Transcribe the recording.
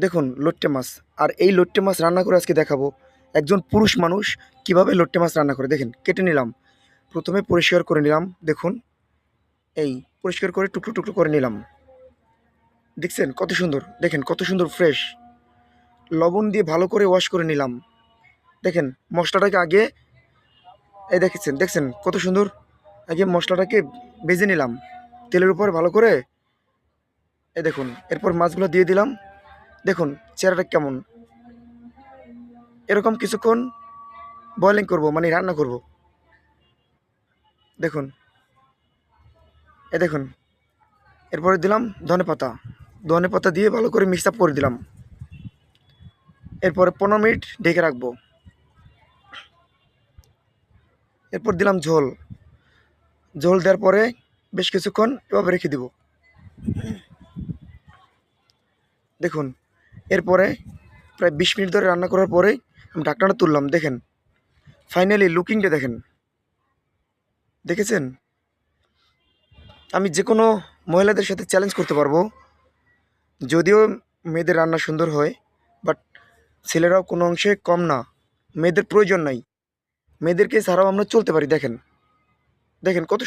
দেখুন, লোট্টে মাছ। আর এই লোট্টে মাছ রান্না করে আজকে দেখাবো। একজন পুরুষ মানুষ কীভাবে লোট্টে মাছ রান্না করে। দেখেন, কেটে নিলাম। প্রথমে পরিষ্কার করে নিলাম, দেখুন। এই, পরিষ্কার করে টুকরো টুকরো করে নিলাম। দেখছেন, কত সুন্দর। দেখেন, কত সুন্দর ফ্রেশ লবণ দিয়ে ভালো করে ওয়াশ করে নিলাম। দেখেন, মশলাটাকে আগে, এই দেখেছেন, দেখছেন, কত সুন্দর। আগে মশলাটাকে ভেজে নিলাম। তেলের উপর ভালো করে, এই দেখুন, এরপর মাছগুলো দিয়ে দিলাম। দেখুন, চেহারাটা কেমন? এরকম কিছুক্ষণ বয়লিং করব মানে রান্না করব। দেখুন। এ দেখুন। এরপরে দিলাম ধনে পাতা। ধনে পাতা দিয়ে ভালো করে মিক্স আপ করে দিলাম। এরপরে পনেরো মিনিট ঢেকে রাখব। এরপর দিলাম ঝোল। ঝোল দেওয়ার পরে বেশ কিছুক্ষণ এভাবে রেখে দিব। দেখুন। এরপরে প্রায় বিশ মিনিট ধরে রান্না করার পরে আমি ঢাকনাটা তুললাম, দেখেন। ফাইনালি লুকিংটা দেখেন। দেখেছেন? আমি যে কোনো মহিলাদের সাথে চ্যালেঞ্জ করতে পারব। যদিও মেয়েদের রান্না সুন্দর হয় বাট ছেলেরাও কোনো অংশে কম না। মেয়েদের প্রয়োজন নাই। মেয়েদেরকে ছাড়াও আমরা চলতে পারি, দেখেন। দেখেন কত